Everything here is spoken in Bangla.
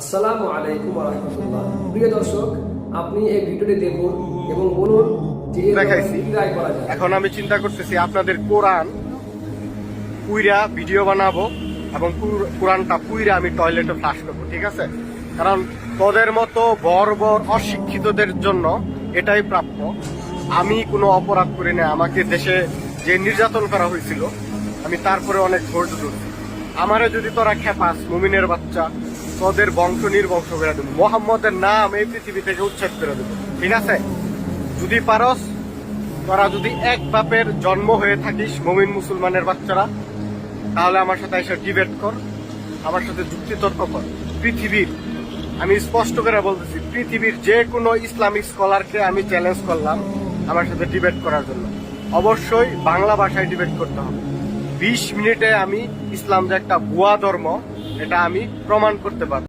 আসসালামু আলাইকুম রহমতুল্লাহ। প্রিয় দর্শক আপনি এই ভিডিওটি দেখুন এবং বলুন যে দেখাইছি। এখন আমি চিন্তা করতেছি আপনাদের কোরআন পুইরা ভিডিও বানাবো এবং কোরআনটা পুইরা আমি টয়লেটে ফ্লাশ করব ঠিক আছে? কারণ তোদের মতো বর্বর অশিক্ষিতদের জন্য এটাই প্রাপ্য। আমি কোনো অপরাধ করি না আমাকে দেশে যে নির্যাতন করা হয়েছিল আমি তারপরে অনেক ধৈর্য ধরছি। আমারে যদি তোরা খেপাস মুমিনের বাচ্চা তোদের বংশ নির্বংশ করে দেবো। মোহাম্মদের নাম এই পৃথিবী থেকে উচ্ছেদ করে দেবো। ঠিক আছে? যদি পারস, তোরা যদি এক বাপের জন্ম হয়ে থাকিস মমিন মুসলমানের বাচ্চারা, তাহলে আমার সাথে এসে ডিবেট কর, আমার সাথে যুক্তিতর্ক কর। পৃথিবীর, আমি স্পষ্ট করে বলতেছি, পৃথিবীর যে কোনো ইসলামিক স্কলারকে আমি চ্যালেঞ্জ করলাম আমার সাথে ডিবেট করার জন্য। অবশ্যই বাংলা ভাষায় ডিবেট করতে হবে। বিশ মিনিটে আমি ইসলাম যে একটা ভুয়া ধর্ম এটা আমি প্রমাণ করতে পারব।